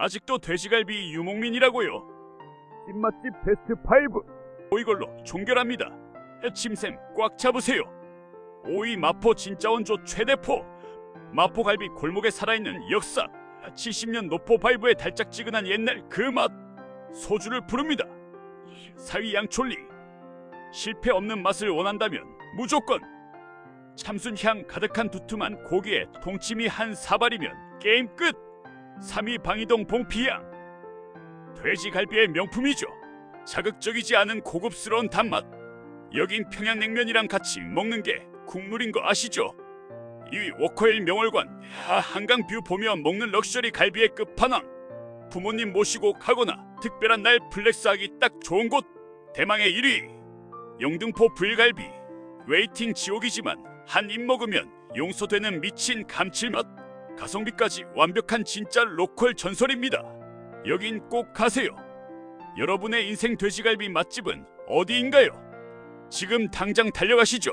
아직도 돼지갈비 유목민이라고요. 찐맛집 베스트 5 이걸로 종결합니다. 침샘 꽉 잡으세요. 오이 마포 진짜 원조 최대포. 마포갈비 골목에 살아있는 역사. 70년 노포 바이브의 달짝지근한 옛날 그 맛. 소주를 부릅니다. 사위 양촐리. 실패 없는 맛을 원한다면 무조건 참순 향 가득한 두툼한 고기에 동치미 한 사발이면 게임 끝. 3위 방이동 봉피향. 돼지갈비의 명품이죠. 자극적이지 않은 고급스러운 단맛. 여긴 평양냉면이랑 같이 먹는 게 국물인 거 아시죠? 2위 워커힐 명월관 아, 한강 뷰 보며 먹는 럭셔리 갈비의 끝판왕. 부모님 모시고 가거나 특별한 날 플렉스하기 딱 좋은 곳. 대망의 1위 영등포 불갈비. 웨이팅 지옥이지만 한 입 먹으면 용서되는 미친 감칠맛. 가성비까지 완벽한 진짜 로컬 전설입니다. 여긴 꼭 가세요. 여러분의 인생 돼지갈비 맛집은 어디인가요? 지금 당장 달려가시죠.